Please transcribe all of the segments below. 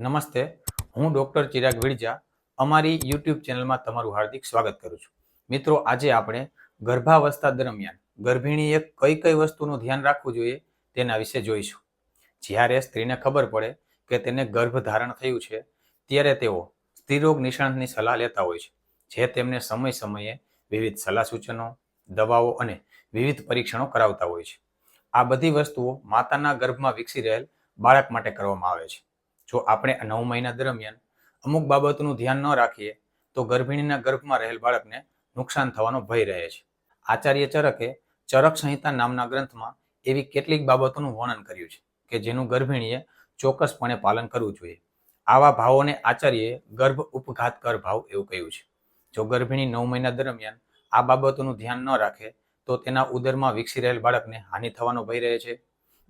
નમસ્તે, હું ડૉક્ટર ચિરાગ વિડજા અમારી યુટ્યુબ ચેનલમાં તમારું હાર્દિક સ્વાગત કરું છું. મિત્રો, આજે આપણે ગર્ભાવસ્થા દરમિયાન ગર્ભિણીએ કઈ કઈ વસ્તુનું ધ્યાન રાખવું જોઈએ તેના વિશે જોઈશું. જ્યારે સ્ત્રીને ખબર પડે કે તેને ગર્ભ ધારણ થયું છે, ત્યારે તેઓ સ્ત્રીરોગ નિષ્ણાંતની સલાહ લેતા હોય છે, જે તેમને સમય સમયે વિવિધ સલાહ સૂચનો, દવાઓ અને વિવિધ પરીક્ષણો કરાવતા હોય છે. આ બધી વસ્તુઓ માતાના ગર્ભમાં વિકસી રહેલ બાળક માટે કરવામાં આવે છે. જો આપણે નવ મહિના દરમિયાન અમુક બાબતનું ધ્યાન ન રાખીએ, તો ગર્ભિણીના ગર્ભમાં રહેલ બાળકને નુકસાન થવાનો ભય રહે છે. આચાર્ય ચરકે ચરક સંહિતા નામના ગ્રંથમાં એવી કેટલીક બાબતોનું વર્ણન કર્યું છે કે જેનું ગર્ભિણીએ ચોક્કસપણે પાલન કરવું જોઈએ. આવા ભાવોને આચાર્યએ ગર્ભ ઉપઘાત કર ભાવ એવું કહ્યું છે. જો ગર્ભિણી નવ મહિના દરમિયાન આ બાબતોનું ધ્યાન ન રાખે, તો તેના ઉદરમાં વિકસી રહેલ બાળકને હાનિ થવાનો ભય રહે છે.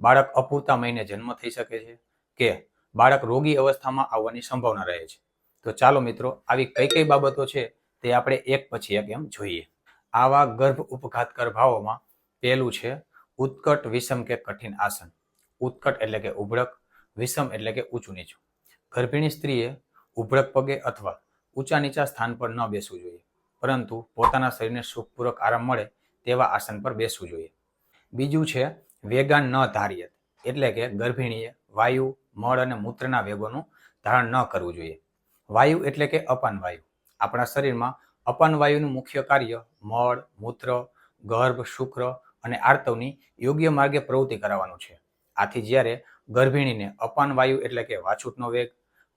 બાળક અપૂરતા મહિને જન્મ થઈ શકે છે કે બાળક રોગી અવસ્થામાં આવવાની સંભાવના રહે છે. તો ચાલો મિત્રો, આવી કઈ કઈ બાબતો છે તે આપણે એક પછી એક એમ જોઈએ. આવા ગર્ભ ઉપઘાત ગર્ભાઓમાં પહેલું છે ઉત્કટ વિષમ કે કઠિન આસન. ઉત્કટ એટલે કે ઉભળક વિષમ એટલે કે ઊંચું નીચું. ગર્ભિણી સ્ત્રીએ ઉભળક પગે અથવા ઊંચા નીચા સ્થાન પર ન બેસવું જોઈએ. પરંતુ પોતાના શરીરને સુખપૂર્વક આરામ મળે તેવા આસન પર બેસવું જોઈએ. બીજું છે વેગાન ન ધાર્યત. એટલે કે ગર્ભિણીએ વાયુ મળ અને મૂત્રના વેગોનું ધારણ ન કરવું જોઈએ. વાયુ એટલે કે અપાન વાયુ. આપણા શરીરમાં અપાન વાયુનું મુખ્ય કાર્ય મળ, મૂત્ર, ગર્ભ, શુક્ર અને આર્તવની યોગ્ય માર્ગે પ્રવૃત્તિ કરાવવાનું છે. આથી જ્યારે ગર્ભિણીને અપાન વાયુ એટલે કે વાછૂટનો વેગ,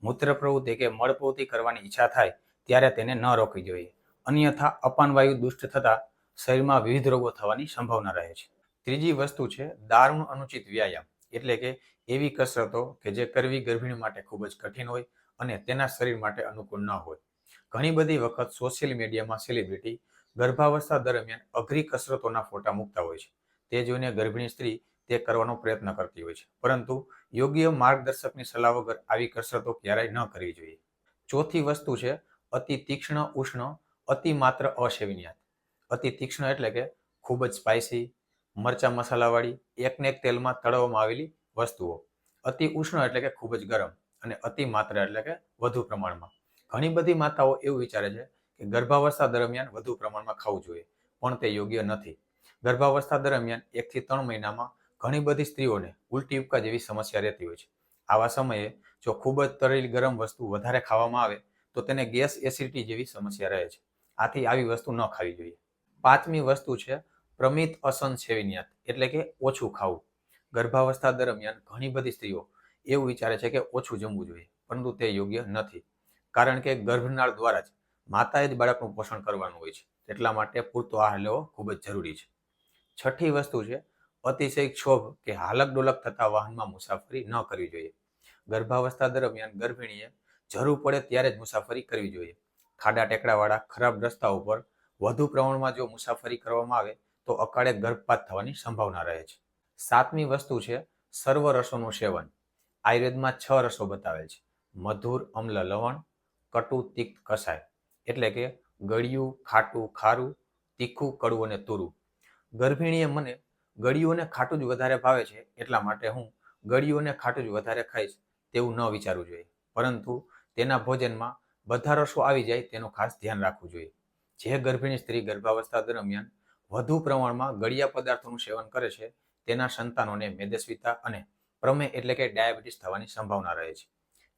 મૂત્ર પ્રવૃત્તિ કે મળ પ્રવૃત્તિ કરવાની ઈચ્છા થાય ત્યારે તેને ન રોકવી જોઈએ. અન્યથા અપાન વાયુ દુષ્ટ થતાં શરીરમાં વિવિધ રોગો થવાની સંભાવના રહે છે. ત્રીજી વસ્તુ છે દારૂણ અનુચિત વ્યાયામ. એટલે કે એવી કસરતો કે જે કરવી ગર્ભિણી માટે ખૂબ જ કઠિન હોય અને તેના શરીર માટે અનુકૂળ ન હોય. ઘણી બધી વખત સોશિયલ મીડિયામાં સેલિબ્રિટી ગર્ભાવસ્થા દરમિયાન અઘરી કસરતોના ફોટા મૂકતા હોય છે. તે જોઈને ગર્ભિણી સ્ત્રી તે કરવાનો પ્રયત્ન કરતી હોય છે. પરંતુ યોગ્ય માર્ગદર્શકની સલાહ વગર આવી કસરતો ક્યારેય ન કરવી જોઈએ. ચોથી વસ્તુ છે, અતિ તીક્ષ્ણ ઉષ્ણ અતિ માત્ર અસેવનીય અતિ તીક્ષ્ણ એટલે કે ખૂબ જ સ્પાઇસી મરચા મસાલાવાળી એકને એક તેલમાં તળવામાં આવેલી વસ્તુઓ. અતિ ઉષ્ણ એટલે કે ખૂબ જ ગરમ અને અતિ માત્ર એટલે કે વધુ પ્રમાણમાં. ઘણી બધી માતાઓ એવું વિચારે છે કે ગર્ભાવસ્થા દરમિયાન વધુ પ્રમાણમાં ખાવું જોઈએ, પણ તે યોગ્ય નથી. ગર્ભાવસ્થા દરમિયાન એકથી ત્રણ મહિનામાં ઘણી બધી સ્ત્રીઓને ઉલટી ઉપકા જેવી સમસ્યા રહેતી હોય છે. આવા સમયે જો ખૂબ જ તળેલી ગરમ વસ્તુ વધારે ખાવામાં આવે, તો તેને ગેસ એસિડિટી જેવી સમસ્યા રહે છે. આથી આવી વસ્તુ ન ખાવી જોઈએ. પાંચમી વસ્તુ છે પ્રમિત અસન સેવિનિયાત એટલે કે ઓછું ખાવું. ગર્ભાવસ્થા દરમિયાન ઘણી બધી સ્ત્રીઓ એવું વિચારે છે કે ઓછું જમવું જોઈએ, પરંતુ તે યોગ્ય નથી. કારણ કે ગર્ભનાળ દ્વારા જ માતાએ જ બાળકનું પોષણ કરવાનું હોય છે એટલા માટે પૂરતો આહાર લેવો ખૂબ જ જરૂરી છે. છઠ્ઠી વસ્તુ છે, અતિશય ક્ષોભ કે હાલક ડોલક થતા વાહનમાં મુસાફરી ન કરવી જોઈએ. ગર્ભાવસ્થા દરમિયાન ગર્ભિણીએ જરૂર પડે ત્યારે જ મુસાફરી કરવી જોઈએ. ખાડા ટેકડાવાળા ખરાબ રસ્તા ઉપર વધુ પ્રમાણમાં જો મુસાફરી કરવામાં આવે તો અકાળે ગર્ભપાત થવાની સંભાવના રહે છે. સાતમી વસ્તુ છે, સર્વ રસોનું સેવન. આયુર્વેદમાં છ રસો બતાવેલ છે. મધુર, અમ્લ, લવણ, કટુ તિક્ત કસાય. એટલે કે ગળ્યું, ખાટું, ખારું, તીખું, કડવું અને તુરું. ગર્ભિણીએ મને ગળ્યું અને ખાટું જ વધારે ભાવે છે એટલા માટે હું ગળ્યું અને ખાટું જ વધારે ખાઈશ તેવું ન વિચારવું જોઈએ. પરંતુ તેના ભોજનમાં બધા રસો આવી જાય તેનું ખાસ ધ્યાન રાખવું જોઈએ. જે ગર્ભિણી સ્ત્રી ગર્ભાવસ્થા દરમિયાન વધુ પ્રમાણમાં ગળિયા પદાર્થોનું સેવન કરે છે, તેના સંતાનોને મેદસ્વીતા અને પ્રમેહ એટલે કે ડાયાબિટીસ થવાની સંભાવના રહે છે.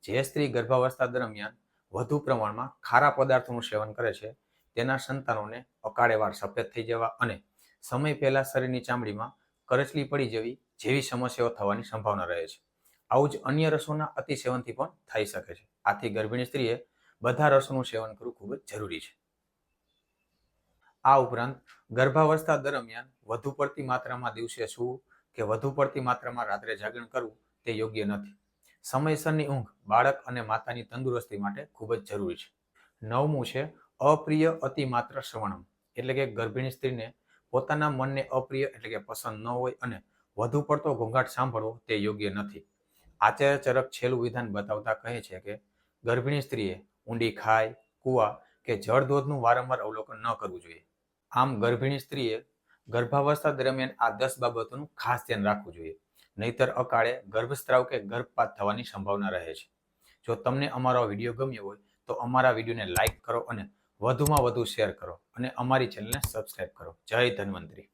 જે સ્ત્રી ગર્ભાવસ્થા દરમિયાન વધુ પ્રમાણમાં ખારા પદાર્થોનું સેવન કરે છે, તેના સંતાનોને અકાળે વાળ સફેદ થઈ જવા અને સમય પહેલા શરીરની ચામડીમાં કરચલી પડી જવી જેવી સમસ્યાઓ થવાની સંભાવના રહે છે. આવું જ અન્ય રસોના અતિસેવનથી પણ થઈ શકે છે. આથી ગર્ભિણી સ્ત્રીએ બધા રસોનું સેવન કરવું ખૂબ જ જરૂરી છે. આ ઉપરાંત ગર્ભાવસ્થા દરમિયાન વધુ પડતી માત્રામાં દિવસે સૂવું કે વધુ પડતી માત્રામાં રાત્રે જાગરણ કરવું તે યોગ્ય નથી. સમયસરની ઊંઘ બાળક અને માતાની તંદુરસ્તી માટે ખૂબ જ જરૂરી છે. નવમું છે અપ્રિય અતિમાત્ર શ્રવણમ. એટલે કે ગર્ભિણી સ્ત્રીને પોતાના મનને અપ્રિય એટલે કે પસંદ ન હોય અને વધુ પડતો ઘોંઘાટ સાંભળવો તે યોગ્ય નથી. આચાર્ય ચરક છેલ્લું વિધાન બતાવતા કહે છે કે ગર્ભિણી સ્ત્રીએ ઊંડી ખાય, કુવા કે જળધોધનું વારંવાર અવલોકન ન કરવું જોઈએ. આમ ગર્ભિણી સ્ત્રીએ ગર્ભાવસ્થા દરમિયાન આ દસ બાબતોનું ખાસ ધ્યાન રાખવું જોઈએ. નહીતર અકાળે ગર્ભસ્ત્રાવ કે ગર્ભપાત થવાની સંભાવના રહે છે. જો તમને અમારો વીડિયો ગમ્યો હોય, તો અમારા વિડીયોને લાઇક કરો અને વધુમાં વધુ શેર કરો અને અમારી ચેનલને સબસ્ક્રાઇબ કરો. જય ધન્વંતરી.